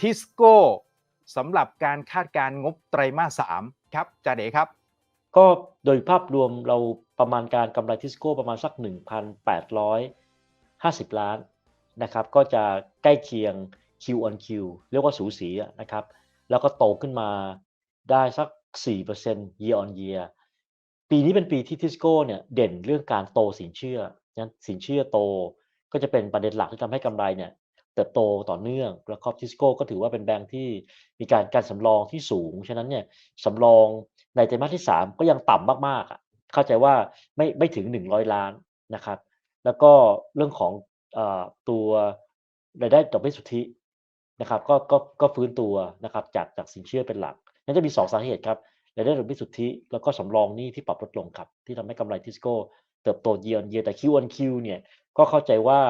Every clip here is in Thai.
ทิสโก้สำหรับการคาดการงบไตรมาส3ครับจ่าเด๋ครับ ก็โดยภาพรวมเราประมาณการกำไรทิสโก้ประมาณสัก 1,850 ล้านนะครับก็จะใกล้เคียง Q on Q เรียกว่าสูสีนะครับแล้วก็โตขึ้นมาได้สัก 4% year on year ปีนี้เป็นปีที่ทิสโก้เนี่ยเด่นเรื่องการโตสินเชื่อนั้นสินเชื่อโตก็จะเป็นประเด็นหลักที่ทำให้กำไรเนี่ย เติบโตต่อเนื่อง แล้วก็ทิสโก้ก็ถือว่าเป็นแบงค์ที่มีการการสำรองที่สูง ฉะนั้นเนี่ยสำรองในไตรมาสที่ 3 ก็ยังต่ำมากๆอะเข้าใจว่าไม่ไม่ถึง 100 ล้านนะครับ แล้วก็เรื่องของอตัวรายได้ดอกเบี้ยสุทธินะครับก็ก็ก็ฟื้นตัวนะครับจากจากสินเชื่อเป็นหลักนั่นจะมี 2 สาเหตุครับรายได้ดอกเบี้ยสุทธิแล้วก็สำรองหนี้ที่ปรับลดลงครับ ที่ทำให้กำไรทิสโก้เติบโต year on year แต่ Q on Q เนี่ย ก็เข้าใจว่า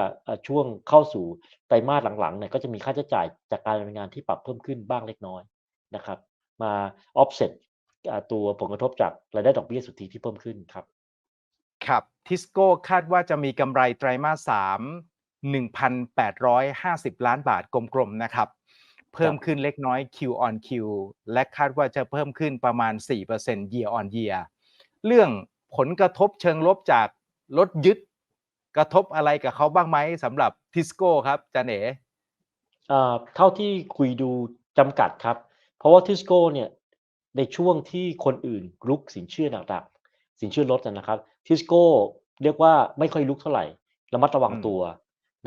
ช่วงเข้าสู่ไตรมาสหลังๆเนี่ยก็จะมีค่าใช้จ่ายจากการดำเนินงานที่ปรับเพิ่มขึ้นบ้างเล็กน้อยนะครับ มา offset ตัวผลกระทบจากรายได้ดอกเบี้ยสุทธิที่เพิ่มขึ้นครับ ครับทิสโก้คาดว่าจะมีกำไรไตรมาส3 1,850 ล้านบาทกลมๆนะครับ เพิ่มขึ้นเล็กน้อย Q on Q และคาดว่าจะเพิ่มขึ้นประมาณ 4% year on year เรื่องผลกระทบเชิงลบจากรถยึด กระทบอะไรกับเขาบ้างไหมสำหรับทิสโก้ครับจันเอ๋อ่าเท่าที่คุยดูจำกัดครับ เพราะว่าทิสโก้เนี่ยในช่วงที่คนอื่นลุกสินเชื่อหนักๆสินเชื่อลดนะครับทิสโก้เรียกว่าไม่ค่อยลุกเท่าไหร่ระมัดระวังอืมตัว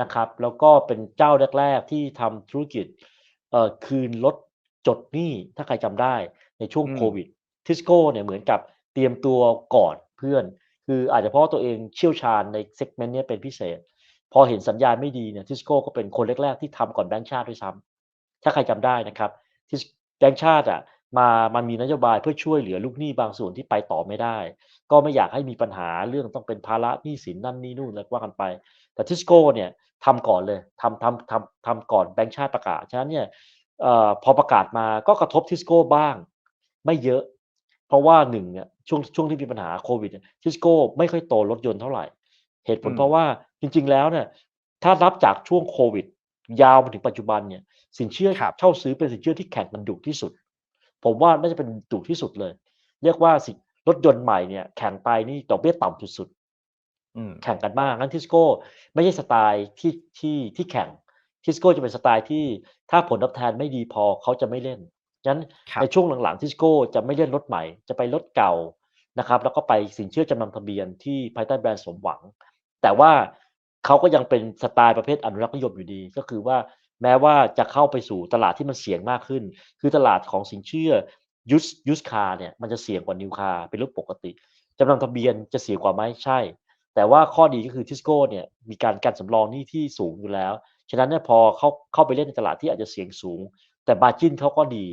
นะครับ แล้วก็เป็นเจ้าแรก ๆ ที่ทำธุรกิจเอ่อคืนลดจดหนี้ถ้าใครจำได้ในช่วงโควิดทิสโก้เนี่ยเหมือนกับเตรียมตัวก่อนเพื่อน คืออาจจะเพราะตัวเองเชี่ยวชาญในเซกเมนต์นี้เป็นพิเศษ พอเห็นสัญญาณไม่ดีเนี่ยทิสโก้ก็เป็นคนแรกๆที่ทำก่อนแบงก์ชาติด้วยซ้ำถ้าใครจำได้นะครับทิสแบงก์ชาติอะมามันมีนโยบายเพื่อช่วยเหลือลูกหนี้บางส่วนที่ไปต่อไม่ได้ ก็ไม่อยากให้มีปัญหาเรื่องต้องเป็นภาระหนี้สินนั่นนี่นู่นแล้วว่ากันไป แต่ทิสโก้เนี่ยทำก่อนเลยทำทำทำทำก่อนแบงก์ชาติประกาศ ฉะนั้นเนี่ยอพอประกาศมาก็กระทบทิสโก้บ้าง ไม่เยอะ เพราะว่าหนึ่งเนี่ยช่วงช่วงที่มีปัญหาโควิดเนี่ยทิสโก้ไม่ค่อยโตรถยนต์เท่าไหร่ เหตุผลอืมเพราะว่าจริง ๆ แล้วเนี่ยถ้านับจากช่วงโควิด ยาวมาถึงปัจจุบันเนี่ย สินเชื่อครับเช่าซื้อเป็นสินเชื่อที่แข่งกันดุที่สุด ผมว่าน่าจะเป็นดุที่สุดเลย เรียกว่าสิรถยนต์ใหม่เนี่ยแข่งไปนี่ดอกเบี้ยต่ำสุดๆอืมแข่งกันมากงั้นทิสโก้ไม่ใช่สไตล์ที่ที่ที่แข่งทิสโก้จะเป็นสไตล์ที่ถ้าผลตอบแทนไม่ดีพอเขาจะไม่เล่น ฉะนั้นครับในช่วงหลังๆทิสโก้จะไม่เล่นรถใหม่ จะไปรถเก่านะครับแล้วก็ไปสินเชื่อจำนำทะเบียนที่ภายใต้แบรนด์สมหวัง แต่ว่าเขาก็ยังเป็นสไตล์ประเภทอนุรักษ์นิยมอยู่ดี ก็คือว่าแม้ว่าจะเข้าไปสู่ตลาดที่มันเสี่ยงมากขึ้น คือตลาดของสินเชื่อยูสยูสคาเนี่ยมันจะเสี่ยงกว่านิวคาเป็นเรื่องปกติจำนำทะเบียนจะเสี่ยงกว่าไหมใช่ แต่ว่าข้อดีก็คือทิสโก้เนี่ยมีการการสำรองหนี้ที่สูงอยู่แล้ว ฉะนั้นเนี่ยพอเข้าเข้าไปเล่นในตลาดที่อาจจะเสี่ยงสูง แต่บาจินเขาก็ดี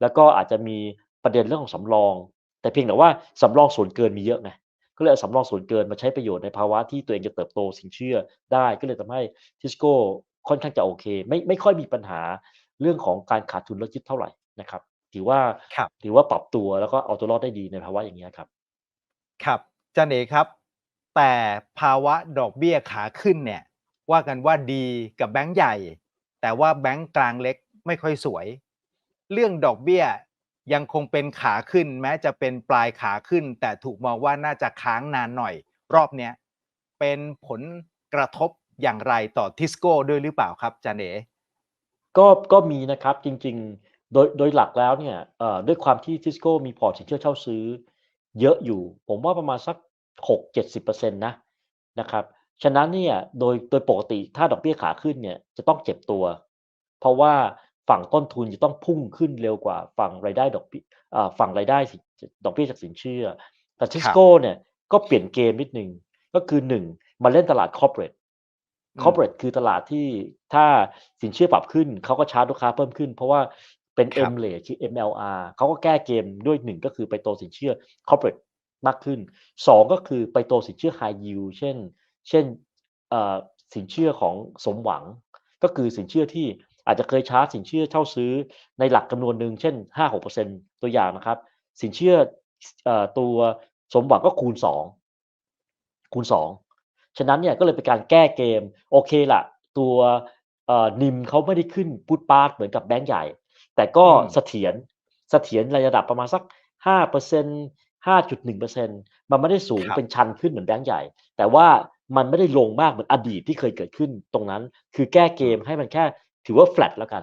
แล้วก็อาจจะมีประเด็นเรื่องของสำรอง แต่เพียงแต่ว่าสำรองส่วนเกินมีเยอะไงก็เลยเอาสำรองส่วนเกินมาใช้ประโยชน์ในภาวะที่ตัวเองจะเติบโตสินเชื่อได้ก็เลยทำให้ทิสโก้ค่อนข้างจะโอเค ไม่ไม่ค่อยมีปัญหาเรื่องของการขาดทุนและยึดเท่าไหร่นะครับ ถือว่าครับถือว่าปรับตัวแล้วก็เอาตัวรอดได้ดีในภาวะอย่างนี้ยครับ ครับจันเอ๋ครับ แต่ภาวะดอกเบี้ยขาขึ้นเนี่ย ว่ากันว่าดีกับแบงก์ใหญ่ แต่ว่าแบงก์กลางเล็กไม่ค่อยสวย เรื่องดอกเบี้ยยังคงเป็นขาขึ้น แม้จะเป็นปลายขาขึ้น แต่ถูกมองว่าน่าจะค้างนานหน่อย รอบเนี้ยเป็นผลกระทบอย่างไรต่อทิสโก้ด้วยหรือเปล่าครับจันเอ๋ก็ก็มีนะครับจริงๆ โดยโดยหลักแล้วเนี่ยด้วยความที่ทิสโก้มีพอร์ตสินเชื่อเช่าซื้อ เยอะอยู่ ผมว่าประมาณสัก 6-70%นะนะครับฉะนั้นเนี่ยโดยโดยปกติถ้าดอกเบี้ยขาขึ้นเนี่ยจะต้องเจ็บตัว เพราะว่า ฝั่งต้นทุนจะต้องพุ่งขึ้นเร็วกว่าฝั่งรายได้ดอกเบี้ยอ่าฝั่งรายได้สิดอกเบี้ยจากสินเชื่อ แต่ทิสโก้เนี่ยก็เปลี่ยนเกมนิดนึง ก็คือหนึ่งมาเล่นตลาด corporate อืม corporate คือตลาดที่ถ้าสินเชื่อปรับขึ้น เขาก็ชาร์จลูกค้าเพิ่มขึ้น เพราะว่าเป็นครับ M rate คือ MLR เขาก็แก้เกมด้วยหนึ่งก็คือไปโตสินเชื่อ corporate มากขึ้นสองก็คือไปโตสินเชื่อ high yield เช่น เช่นเอ่อสินเชื่อของสมหวัง ก็คือสินเชื่อที่ อาจจะเคยชาร์จสินเชื่อเช่าซื้อในหลักจำนวนหนึ่งเช่น 5-6%ตัวอย่างนะครับ สินเชื่อเอ่อตัวสมหวังก็คูณ 2 คูณ 2 ฉะนั้นเนี่ยก็เลยเป็นการแก้เกม โอเคละตัวเอ่อนิมเขาไม่ได้ขึ้นพุดปาร์ตเหมือนกับแบงก์ใหญ่ แต่ก็อืมเสถียรเสถียรในระดับประมาณสักห้าเปอร์เซ็นห้าจุดหนึ่งเปอร์เซ็นมันไม่ได้สูงครับเป็นชันขึ้นเหมือนแบงก์ใหญ่ แต่ว่ามันไม่ได้ลงมากเหมือนอดีตที่เคยเกิดขึ้นตรงนั้น คือแก้เกมให้มันแค่ ถือว่า flat แล้วกัน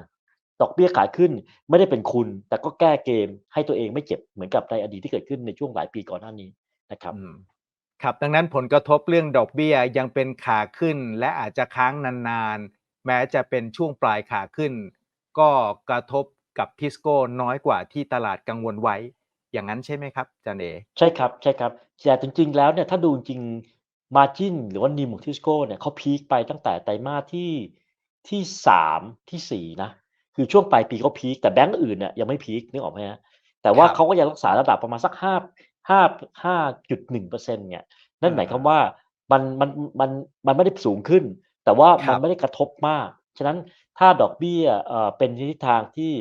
ดอกเบี้ยขาขึ้นไม่ได้เป็นคุณ แต่ก็แก้เกมให้ตัวเองไม่เจ็บเหมือนกับในอดีตที่เกิดขึ้นในช่วงหลายปีก่อนหน้านี้นะครับอืมครับดังนั้นผลกระทบเรื่องดอกเบี้ยยังเป็นขาขึ้น และอาจจะค้างนานๆ แม้จะเป็นช่วงปลายขาขึ้น ก็กระทบกับทิสโก้น้อยกว่าที่ตลาดกังวลไว้ อย่างนั้นใช่ไหมครับอาจันเอใช่ครับใช่ครับแต่จริงๆแล้วเนี่ยถ้าดูจริงมาจินหรือว่านิมของทิสโก้เนี่ยเขาพีคไปตั้งแต่ไตรมาสที่ ที่สามที่สี่นะ คือช่วงปลายปีเขาพีคแต่แบงก์อื่นเนี่ยยังไม่พีคนึกออกไหมฮะแต่ว่าครับเขาก็ยังรักษาระดับประมาณสักห้าห้าห้าจุดหนึ่งเปอร์เซ็นต์เนี่ยนั่นหมายความว่ามันมันมันมันไม่ได้สูงขึ้น แต่ว่าครัมันบไม่ได้กระทบมาก ฉะนั้นถ้าดอกเบี้ยเอ่อเป็นทิศทางที่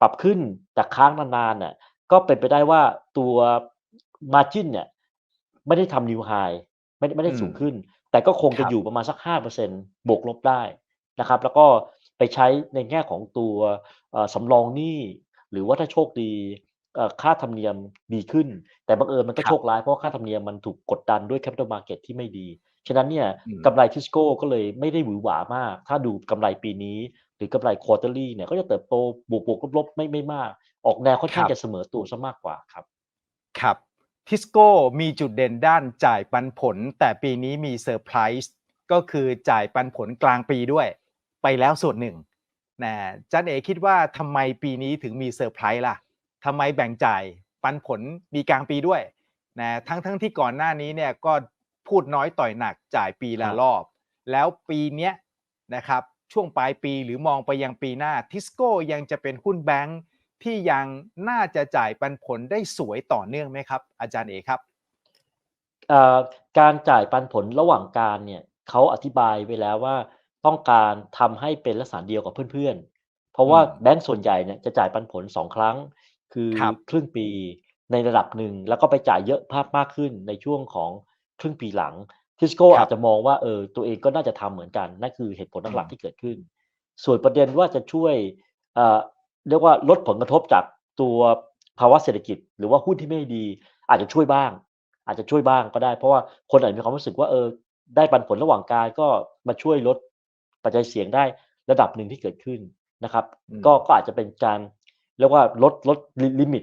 ปรับขึ้นแต่ค้างนานๆน่ะก็เป็นไปได้ว่าตัว margin เนี่ยไม่ได้ทำ new high ไม่ได้ไม่ได้สูงขึ้น แต่ก็คงครัจะบอยู่ประมาณสักห้าเปอร์เซ็นบวกลบได้ นะครับ แล้วก็ไปใช้ในแง่ของตัวเอ่อสำรองหนี้ หรือว่าถ้าโชคดีเอ่อค่าธรรมเนียมดีขึ้น แต่บังเอิญมันก็ครับโชคร้ายเพราะว่าค่าธรรมเนียมมันถูกกดดันด้วย capital market ที่ไม่ดี ฉะนั้นเนี่ยอืมกำไรทิสโก้ก็เลยไม่ได้หวือหวามาก ถ้าดูกำไรปีนี้ หรือกำไร quarterly เนี่ยก็จะเติบโตบวกบวกลบลบไม่ไม่มาก ออกแนวค่อนข้างครับจะเสมอตัวซะมากกว่าครับ ครับทิสโก้มีจุดเด่นด้านจ่ายปันผล แต่ปีนี้มีเซอร์ไพรส์ก็คือจ่ายปันผลกลางปีด้วย ไปแล้วส่วนหนึ่งนะจันเอคิดว่าทำไมปีนี้ถึงมีเซอร์ไพรส์ล่ะทำไมแบ่งจ่ายปันผลมีกลางปีด้วยนะทั้งทั้งที่ก่อนหน้านี้เนี่ยก็พูดน้อยต่อยหนักจ่ายปีละครับรอบ แล้วปีเนี้ยนะครับช่วงปลายปีหรือมองไปยังปีหน้าทิสโก้ยังจะเป็นหุ้นแบงค์ที่ยังน่าจะจ่ายปันผลได้สวยต่อเนื่องไหมครับ อาจารย์เอกครับเอ่อการจ่ายปันผลระหว่างการเนี่ยเขาอธิบายไว้แล้วว่า ต้องการทำให้เป็นลักษณะเดียวกับเพื่อนๆ เพราะว่าอืมแบงก์ส่วนใหญ่เนี่ยจะจ่ายปันผลสองครั้ง คือครับครึ่งปีในระดับหนึ่งแล้วก็ไปจ่ายเยอะภาพมากขึ้นในช่วงของครึ่งปีหลังทิสโก้ครับอาจจะมองว่าเออตัวเองก็น่าจะทำเหมือนกันนั่นคือเหตุผลหลักอืมๆที่เกิดขึ้น ส่วนประเด็นว่าจะช่วยเอ่อเรียกว่าลดผลกระทบจากตัวภาวะเศรษฐกิจ หรือว่าหุ้นที่ไม่ดี อาจจะช่วยบ้าง อาจจะช่วยบ้างก็ได้ เพราะว่าคนอาจจะมีความรู้สึกว่าเออได้ปันผลระหว่างการก็มาช่วยลด ปัจจัยเสี่ยงได้ระดับหนึ่งที่เกิดขึ้นนะครับอืมก็ก็อาจจะเป็นการเรียกว่าลดลดลิมิต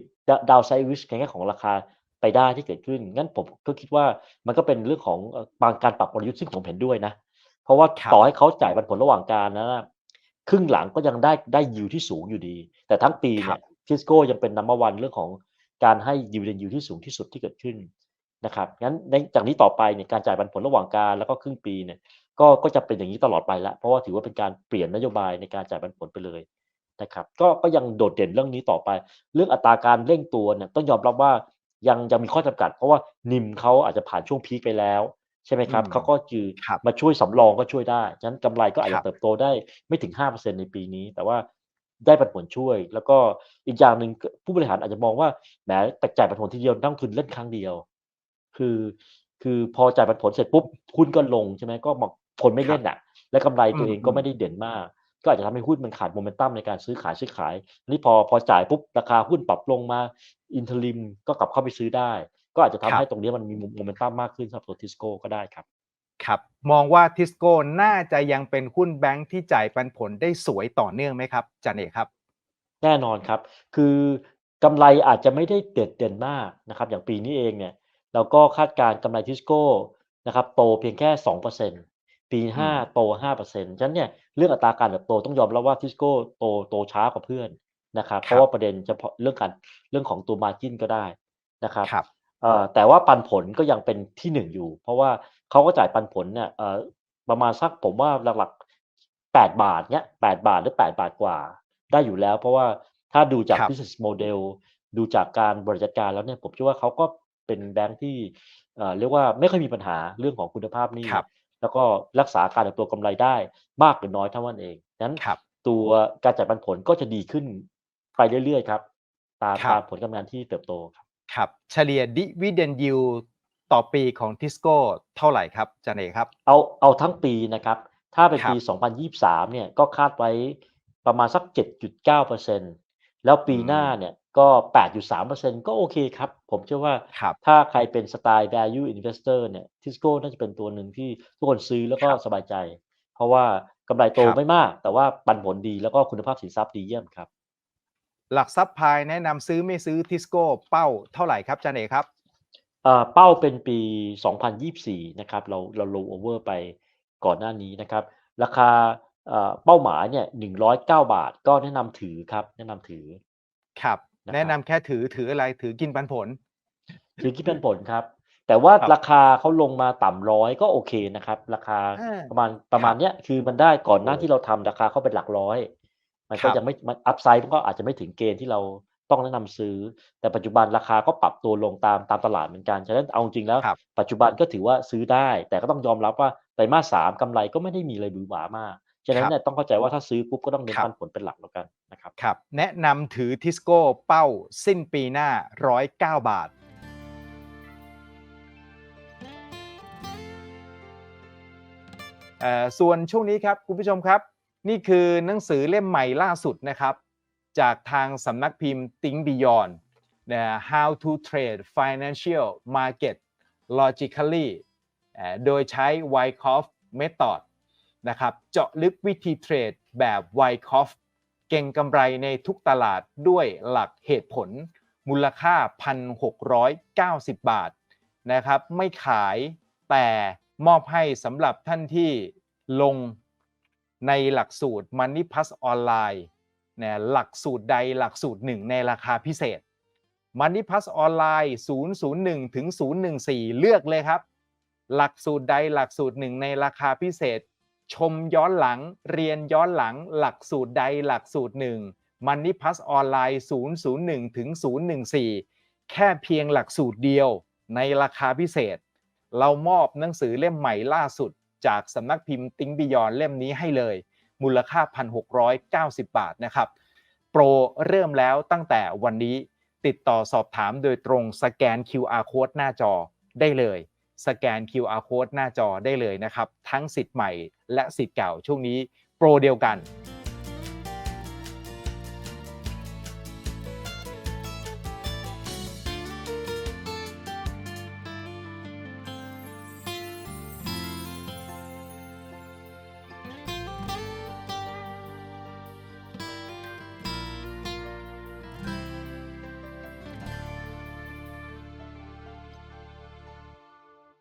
ดาวไซริสในแง่ของราคาไปได้ที่เกิดขึ้น งั้นผมก็คิดว่ามันก็เป็นเรื่องของเอ่อบางการปรับกลยุทธ์ซึ่งผมเห็นด้วยนะ เพราะว่าครับต่อให้เขาจ่ายปันผลระหว่างการนะครึ่งหลังก็ยังได้ได้ยิวที่สูงอยู่ดี แต่ทั้งปีครัเนี่ยบทิสโก้ยังเป็นนัมเบอร์วันเรื่องของการให้ยิวเดนยิวที่สูงที่สุดที่เกิดขึ้นนะครับงั้นในจากนี้ต่อไปเนี่ยการจ่ายปันผลระหว่างการแล้วก็ครึ่งปีเนี่ย ก็ก็จะเป็นอย่างนี้ตลอดไปละเพราะว่าถือว่าเป็นการเปลี่ยนนโยบายในการจ่ายปันผลไปเลยนะครับก็ก็ยังโดดเด่นเรื่องนี้ต่อไป เรื่องอัตราการเร่งตัวเนี่ยต้องยอมรับว่ายังยังมีข้อจำกัด เพราะว่านิมเขาอาจจะผ่านช่วงพีคไปแล้ว ใช่ไหมครับอืมเขาก็คือครับมาช่วยสำรองก็ช่วยได้ฉะนั้นกำไรก็อาจครัจะบเติบโตได้ไม่ถึง 5%ในปีนี้ แต่ว่าได้ปันผลช่วย แล้วก็อีกอย่างหนึ่งผู้บริหารอาจจะมองว่าแหมแต่จ่ายปันผลทีเดียวนักลงทุนเล่นครั้งเดียว คือ คือพอจ่ายปันผลเสร็จปุ๊บหุ้นก็ลงใช่ไหมก็บอก คนไม่เล่นอะ และกำไรตัวเองก็ไม่ได้เด่นมาก ก็อาจจะทำให้หุ้นมันขาดโมเมนตัมในการซื้อขายซื้อขายอันนี้พอพอจ่ายปุ๊บราคาหุ้นปรับลงมาอินเทอริมก็กลับเข้าไปซื้อได้ ก็อาจจะทำครับให้ตรงนี้มันมีโมเมนตัมมากขึ้นสำหรับตัวทิสโก้ก็ได้ครับครับมองว่าทิสโก้น่าจะยังเป็นหุ้นแบงค์ที่จ่ายปันผลได้สวยต่อเนื่องไหมครับอาจันเอกครับ แน่นอนครับ คือกำไรอาจจะไม่ได้เด่นเด่นมากนะครับ อย่างปีนี้เองเนี่ยเราก็คาดการณ์กำไรทิสโก้นะครับโตเพียงแค่ 2% ปีอืม5โต5%ฉะนั้นเนี่ยเรื่องอัตราการเติบโตต้องยอมรับว่าทิสโก้โตโตช้ากว่าเพื่อนนะครับเพราะว่าประเด็นเฉพาะเรื่องการเรื่องของตัวมาจินก็ได้นะครับครับเอ่อแต่ว่าปันผลก็ยังเป็นที่หนึ่งอยู่ เพราะว่าเขาก็จ่ายปันผลเนี่ยเอ่อประมาณสักผมว่าหลักๆแปดบาทเนี้ยแปดบาทหรือแปดบาทกว่า ได้อยู่แล้ว เพราะว่าถ้าดูจากครับ business model ดูจากการบริหารจัดการแล้วเนี่ยผมคิดว่าเขาก็เป็นแบงค์ที่เอ่อเรียกว่าไม่ค่อยมีปัญหาเรื่องของคุณภาพหนี่ครับ แล้วก็รักษาการเติบโตกำไรได้มากหรือน้อยเท่านั้นเองนั้นครับตัวการจ่ายปันผลก็จะดีขึ้นไปเรื่อยๆครับตามครับตามผลการทำงานที่เติบโตครับครับ เฉลี่ยดิวิเดนยิวต่อปีของทิสโก้เท่าไหร่ครับอาจันเอกครับ เอาเอาทั้งปีนะครับ ถ้าเป็นครัปีบ2023 เนี่ยก็คาดไว้ประมาณสัก 7.9%แล้วปีอืหน้ามเนี่ย ก็ 8.3%ก็โอเคครับ ผมเชื่อว่าครับถ้าใครเป็นสไตล์ value investor เนี่ย Tisco น่าจะเป็นตัวหนึ่งที่ทุกคนซื้อแล้วคก็รับสบายใจ เพราะว่ากำไรโตครับไม่มาก แต่ว่าปันผลดีแล้วก็คุณภาพสินทรัพย์ดีเยี่ยมครับ หลักทรัพย์พายแนะนำซื้อไม่ซื้อ Tisco เป้าเท่าไหร่ครับอาจารย์เอกครับเอ่อเป้าเป็นปี 2024 นะครับเราเราโลโอเวอร์ไปก่อนหน้านี้นะครับ ราคาเอ่อเป้าหมายเนี่ย109 บาทก็แนะนำถือครับ แนะนำถือครับนะ แนะคนรับำแค่ถือถืออะไรถือกินปันผล ถือคิดเป็นผลครับ แต่ว่าครับราคาเขาลงมาต่ำร้อยก็โอเคนะครับ ราคาอาประมาณปคระรัมาณบเนี้ยคือมันได้ก่อนหน้าโอ้ที่เราทำราคาเข้าเป็นหลักร้อย มันคก็รับยังไม่มันอัพไซด์มันก็อาจจะไม่ถึงเกณฑ์ที่เราต้องแนะนำซื้อ แต่ปัจจุบันราคาก็ปรับตัวลงตามตามตลาดเหมือนกันฉะนั้นเอาจริงๆแล้ว ครับปัจจุบันก็ถือว่าซื้อได้ แต่ก็ต้องยอมรับว่าไตรมาส3กำไรก็ไม่ได้มีอะไรหวือหวามาก ฉะนั้คนรับเนี่ยต้องเข้าใจว่าถ้าซื้อปุ๊บก็ต้องเน้นครัปับนผลเป็นหลักแล้วกันนะครับครับ แนะนำถือ Tisco เป้าสิ้นปีหน้า 109 บาทเอ่อส่วนช่วงนี้ครับคุณผู้ชมครับ นี่คือหนังสือเล่มใหม่ล่าสุดนะครับ จากทางสำนักพิมพ์ Think Beyond นะ How to Trade Financial Market Logically เอ่อโดยใช้ Wyckoff Method นะครับเจาะลึกวิธีเทรดแบบ Wyckoff เก่งกำไรในทุกตลาดด้วยหลักเหตุผล มูลค่า 1,690 บาทนะครับไม่ขายแต่มอบให้สำหรับท่านที่ลงในหลักสูตร Money Plus ออนไลน์นะหลักสูตรใดหลักสูตรหนึ่งในราคาพิเศษ Money Plus ออนไลน์001ถึง014 เลือกเลยครับ หลักสูตรใดหลักสูตรหนึ่งในราคาพิเศษ ชมย้อนหลังเรียนย้อนหลังหลักสูตรใดหลักสูตรหนึ่ง Money Plus ออนไลน์ 001 ถึง 014 แค่เพียงหลักสูตรเดียวในราคาพิเศษ เรามอบหนังสือเล่มใหม่ล่าสุด จากสำนักพิมพ์ติ้งบิยอนเล่มนี้ให้เลย มูลค่า 1,690 บาทนะครับ โปรเริ่มแล้วตั้งแต่วันนี้ติดต่อสอบถามโดยตรงสแกน QR code หน้าจอได้เลย สแกน QR code หน้าจอได้เลยนะครับ ทั้งสิทธิ์ใหม่และสิทธิ์เก่าช่วงนี้โปรเดียวกัน